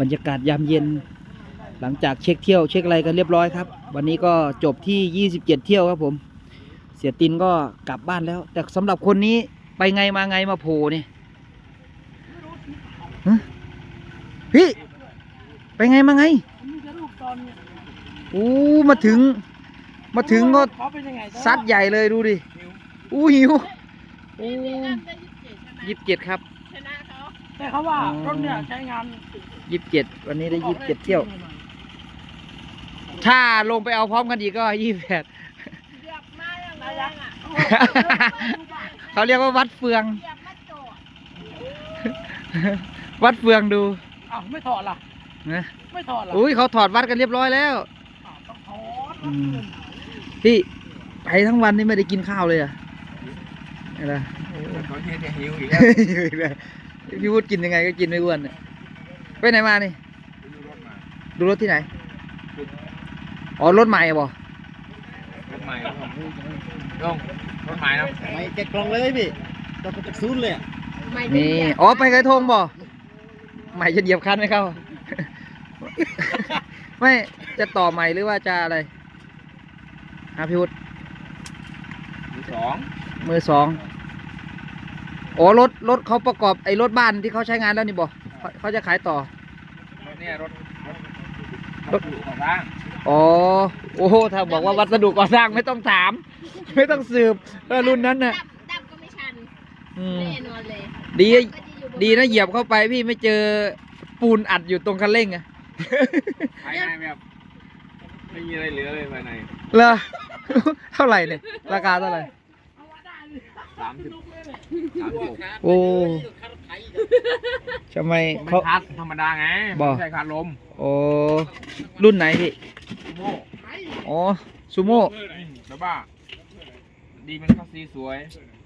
บรรยากาศยามเย็น หลังจากเช็คเที่ยวเช็คอะไรกันเรียบร้อยครับ วันนี้ก็จบที่ 27 เที่ยวครับผม เสียตินก็กลับบ้านแล้ว แต่สำหรับคนนี้ไปไงมาไงมาโผล่นี่ฮะพี่ไปไงมาไงโอ้มาถึง มาถึงก็ซัดใหญ่เลยดูดิอู้หิวโอ้ยิบเจ็ดครับ แต่เขาว่าอ๋อรถเนี่ยใช้งานยี่สิบเจ็ดวันนี้ได้ยี่สิบเจ็ดเที่ยว ถ้าลงไปเอาพร้อมกันอีกก็ยี่สิบแปดเขาเรียกว่าวัดเฟือง วัดเฟืองดูอ้าวไม่ถอดล่ะนะไม่ถอดล่ะอุ้ยเขาถอดวัดกันเรียบร้อยแล้วอ้าวต้องถอดอืมพี่ไปทั้งวันนี่ไม่ได้กินข้าวเลยเหรอะอะไรตอนเย็นเนี่ยหิวอีก พี่วุฒิกินยังไงก็กินไม่อ้วนเนี่ยไปไหนมานี่ดูรถที่ไหน อ๋อรถใหม่บ่รถใหม่ครับผมลงรถใหม่เนาะไม่แกะกล่องเลยพี่เราไปจากศูนย์เลยอะนี่ อ๋อไปไกระทงบ่ใหม่จะเหยียบคันไหมเข้าไม่จะต่อใหม่หรือว่าจะอะไรฮะพี่วุฒิมือสองมือสอง อ๋อรถรถเขาประกอบไอ้รถบ้านที่เขาใช้งานแล้วนี่บ่เขาเขาจะขายต่อรถเนี่ยรถรรถถของร้างอ๋อโอ้โหถ้าบอกว่าวัสดุก่อสร้างไม่ต้องถาม ไม่ต้องสืบเออรุ่นนั้นน่ะดับดับก็ไม่ชันอืมแน่นอนเลยดีก็จะอยู่บดีนะเหยียบเข้าไปพี่ไม่เจอปูนอัดอยู่ตรงคันเร่งอะภายในแบบไม่มีอะไรเหลือเลยภายในเหรอเท่าไหร่เนี่ยราคาเท่าไหร่ สามสิบสามสิบหกโอ้ทำไมไม่เขาคัดธรรมดาไงบ่ไม่ใช่คัดลมโอ้รุ่นไหนพี่โม่อ๋อซูโม่แล้วว่าดีมันคัสซีสวย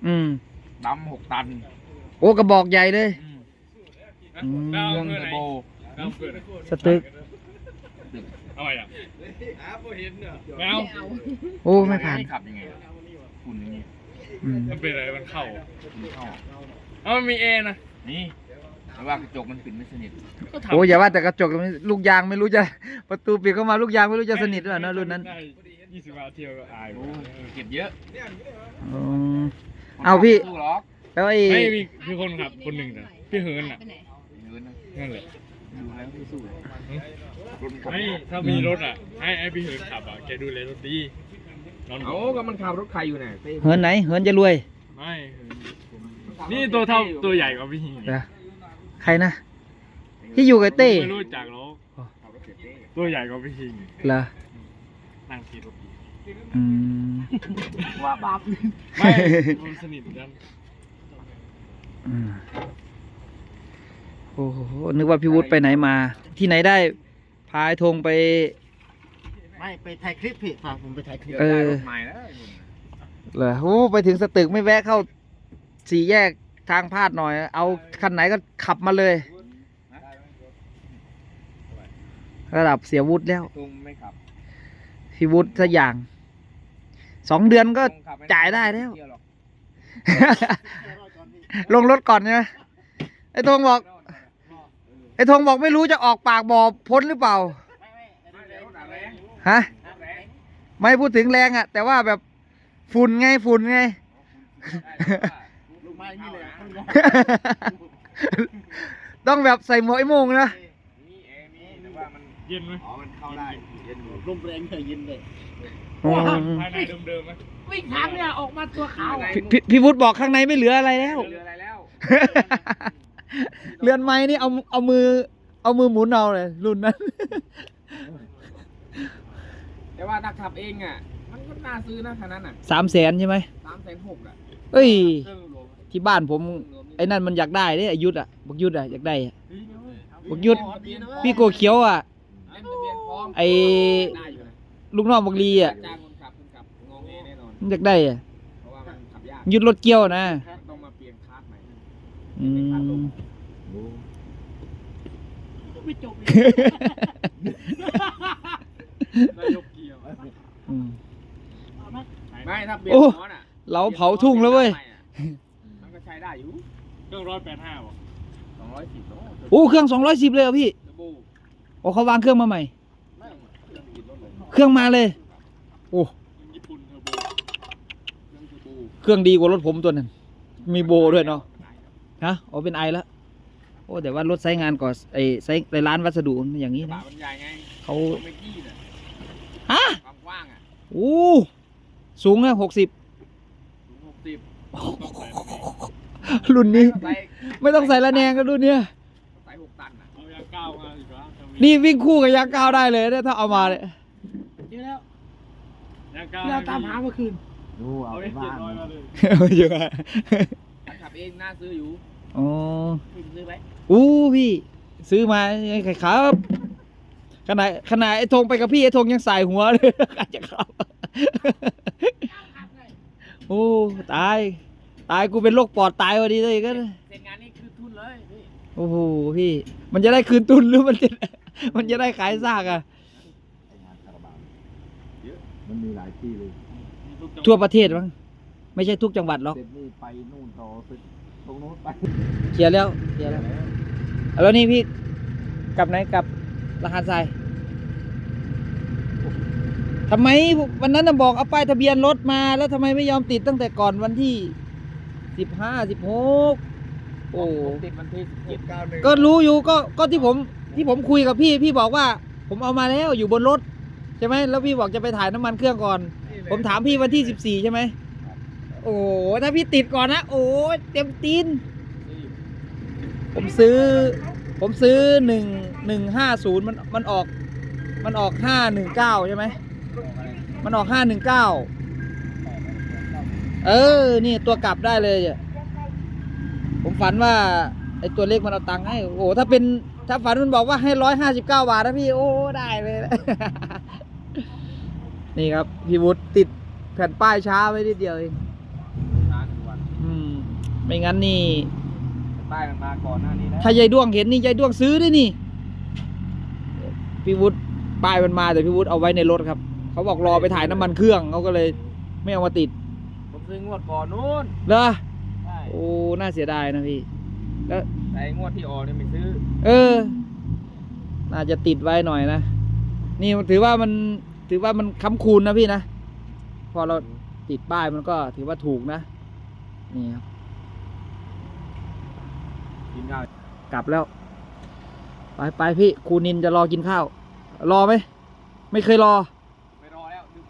อืมดำหกตัน โอ้กระบอกใหญ่เลยอืมอืมเครื่องเทอร์โบสตึกเอาไปอะไม่ไม่เอาเอาโอ้ไม่ผ่านขับยังไงอะฝุ่นอย่างงี้ อืมมันเป็นอะไรมันเข้าฝุ่นเข้าเอามันมีเอนะ นี่แต่ว่ากระจกมันปิดไม่สนิทก็ทำโอ้อย่าว่าแต่กระจกลูกยางไม่รู้จะ ประตูปิดเข้ามาลูกยางไม่รู้จะสนิทหรือเปล่านะรุ่นนั้นได้ยี่สิบาทเที่ยวก็อายโอ้เก็บเยอะอ๋อเอาพี่ สู้หรอกแล้วไอ้ไม่มีมีคนขับคนหนึ่งนะพี่เฮิร์นอะไปไหนเงินนะนั่นแหละดูแล้วไม่สู้รถมันขับไม่ถ้ามีรถอะให้ไอ้พี่เฮิร์นขับอะแกดูแลรถดี นอนเอาก็มันขับรถใครอยู่เนี่ยเต้เหินไหนเหินจะรวย ไม่นี่ตัวเท่าตัวใหญ่กว่าพี่เหรอใครนะ ที่อยู่กับเต้ไม่รู้จักหรอกขับรถเสร็จเต้ตัวใหญ่กว่าพี่ฮิงเหรอนั่งขี่รถดีอืมว่าบาปไม่มันสนิทกันอืมโอ้โหนึกว่าพี่วุฒิไปไหนมา ที่ไหนได้พายธงไป ไม่ไปถ่ายคลิปพี่ฝากผมไปถ่ายคลิปเออได้รถใหม่แล้วเหรอโอ้ไปถึงสตึกไม่แวะเข้าสี่แยกทางพาดหน่อย เอาคันไหนก็ขับมาเลย ระดับเสียวุฒิแล้วตรงไม่ขับพี่วุฒิสักอย่าง สองเดือนก็ตรงขับม่จ่ายได้แล้ว เที่ยหรอกลงรถก่อนใช่ไหมไอ้ธงบอก ไอ้ธงบอกไม่รู้จะออกปากบ่อพ้นหรือเปล่า ฮะ ไม่พูดถึงแรงอะแต่ว่าแบบฝุ่นไงฝุ่นไง ลูกไม้นี่เลยอะต้องแบบใส่หมวกไอ้โมงนะมีเอมีแต่ว่ามันเย็นไหมอ๋อมันเข้าได้เย็นอยู่ลมแรงเคยยินเลยอืมภายในเดิมๆไหมวิ่งทางเนี่ยออกมาตัวขาวพี่พี่พี่วุฒิบอกข้างในไม่เหลืออะไรแล้ว เหลืออะไรแล้วเรือนไม้นี่เอาเอามือ เอามือหมุนเอาเลยรุ่นนั้น แต่ว่าถ้าขับเองอะ มันก็น่าซื้อนะคันนั้นอะสามแสนใช่ไหมสามแสนหกอะเอ้ย เครื่องรวมที่บ้านผมเครื่องรวมไอ้นั่นมันอยากได้เนี่ยไอ้ยุทธอะบักยุทธอะอยากได้อะเบักยุทธ พี่โกเขียวอะล่มทะเบียนพร้อมไอ้ ได้อยู่นะลูกน้องบักลีอะจ้างคนขับคนขับงงเงแน่นอน มันอยากได้อะเพราะว่ามันขับยากยุทธรถเกี้ยวนะต้องมาเปลี่ยนคาร์ดใหม่ อืม ไม่จบเลยนายกเกียว อืม เอา ไหมไม่ถ้าเปลี่ยนโอ้ล้อน่ะเราเผาทุ่งแล้วเว้ยมันก็ใช้ได้อยู่เครื่องร้อยแปดห้าบอกรสองร้อยสิบโอ้โอ้เครื่องสองร้อยสิบเลยเหรอพี่เทอร์โบโอ้เขาวางเครื่องมาใหม่ไม่เครื่องติดรถเลยเครื่องมาเลยโอ้ญี่ปุ่นเทอร์โบเครื่องเทอร์โบเครื่องดีกว่ารถผมตัวนั้นมีโบด้วยเนาะฮะอ๋อเป็นไอแล้วโอ้แต่ว่ารถใช้งานก่อนไอใช้ในร้านวัสดุมันอย่างนี้กระบะนะมันใหญ่ไงเขาเมกกี้น่ะฮะความกว้างอะโอ้ สูงนะหกสิบถึงหกสิบรุ่นนี้ใส่ไม่ต้องใส่ละแนงกันรุ่นเนี้ยใส่หกตันอะเอายางก้าวมาอีกแล้วทำไมนี่วิ่งคู่กับยางก้าวได้เลยเนี่ยถ้าเอามาเลยเจอแล้วยางก้าวที่เราตามหาเมื่อคืนดูเอาเอาไปเอฟเจ็บ้าดนร้อยมาเลยเยอะถ้าขับเองน่าซื้ออยู่อ๋อพี่ซื้อไว้อู้พี่ ซื้อมาไข่ครับขนาดขนาดไอ้ธงไปกับพี่ไอ้ธงยังใส่หัวเลยใครจะขับ โอ้ตาย ตายกูเป็นโรคปอดตายพอดีเลยก็เสร็จงานนี้คือทุนเลยพี่โอ้โหพี่ มันจะได้คืนทุนหรือมันจะมันจะได้ขายซากอะไอ้งานคาราบาวเยอะมันมีหลายที่เลยทั่วประเทศมั้งไม่ใช่ทุกจังหวัดหรอกเสร็จนี่ไปนู่นต่อไปตรงโน้นไปเคลียร์แล้วเคลียร์แล้วแล้วนี่พี่กลับไหนกลับรหัสทราย ทำไมวันนั้นน่ะบอกเอาป้ายทะเบียนรถมา แล้วทำไมไม่ยอมติดตั้งแต่ก่อนวันที่สิบห้าสิบหกโอ้ติดวันที่สิบเจ็ดเก้าหนึ่งก็รู้อยู่ก็ก็ที่ผมที่ผมคุยกับพี่พี่บอกว่า ผมเอามาแล้วอยู่บนรถใช่ไหมแล้วพี่บอกจะไปถ่ายน้ำมันเครื่องก่อน ผมถามพี่วันที่สิบสี่ใช่ไหมโอ้โหถ้าพี่ติดก่อนนะโอ้ยเต็มตีน ผมซื้อ ผมซื้อหนึ่งหนึ่งห้าศูนย์มันมันออก มันออกห้าหนึ่งเก้าใช่ไหม มันออกห้าหนึ่งเก้าเออ นี่ตัวกลับได้เลยอะผมฝันว่าไอตัวเลขมันเอาตังค์ให้ โอ้โห ถ้าเป็น ถ้าฝันมันบอกว่าให้ร้อยห้าสิบเก้าบาทนะพี่ โอ้ ได้เลย นี่ครับ พี่วุฒิติดแผ่นป้ายช้าไว้นิดเดียวเองนานหนึ่งวันอืม ไม่งั้นนี่ ป้ายมันมาก่อนหน้านี้แล้วถ้ายายด้วงเห็นนี่ยายด้วงซื้อด้วยนี่ พี่วุฒิป้ายมันมาแต่พี่วุฒิเอาไว้ในรถครับ เขาบอกรอไปถ่ายน้ำมันเครื่องเขาก็เลยไม่เอามาติด ผมซื้องวดก่อนนู้นเหรอใช่โอ้น่าเสียดายนะพี่ แล้ว แต่งวดที่ออกเนี่ยไม่ซื้อเออ น่าจะติดไว้หน่อยนะ นี่มันถือว่ามันถือว่ามันค้ำคูณนะพี่นะ พอเราติดป้ายมันก็ถือว่าถูกนะ นี่ครับ กินข้าวกลับแล้ว ไปไปพี่ครูนินจะรอกินข้าว รอไหม ไม่เคยรอ ไม่รอแล้วดึก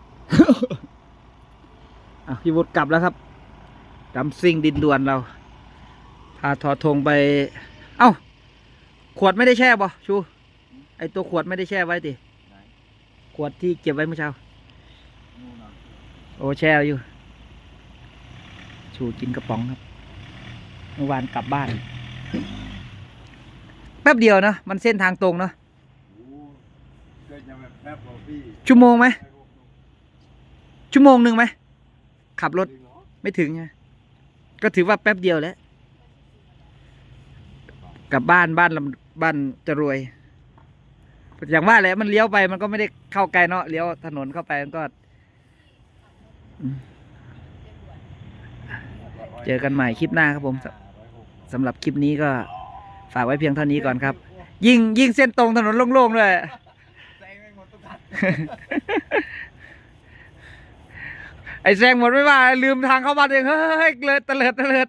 อะพี่วุฒิกลับแล้วครับดำซิ่งดินด่วนเรา พาทอทงไป เอ้า ขวดไม่ได้แช่บ่ชู ไอตัวขวดไม่ได้แช่ไว้ติขวดที่เก็บไว้เมื่อเช้านู่นน่ะโอ้แช่อยู่ ชูกินกระป๋องครับ เมื่อวานกลับบ้าน แป๊บเดียวนะมันเส้นทางตรงเนาะโอ้เกิดจะแบบแป๊บบอกพี่ชั่วโมงไหม ชั่วโมงหนึ่งไหม ขับรถไม่ถึงไงก็ถือว่าแป๊บเดียวแล้วกลับบ้านบ้านลำบ้านจะรวย อย่างว่าแหละมันเลี้ยวไปมันก็ไม่ได้เข้าไกลเนาะเลี้ยวถนนเข้าไปมันก็อืมเจอกันใหม่คลิปหน้าครับผมสสำหรับคลิปนี้ก็ฝากไว้เพียงเท่านี้ก่อนครับ ยิ่งยิ่งเส้นตรงถนนโล่งๆด้วยแซง ไอ้แซงหมดไม่ว่าลืมทางเข้าบ้านเองเฮ้ยเลิดเตลิดเตลิด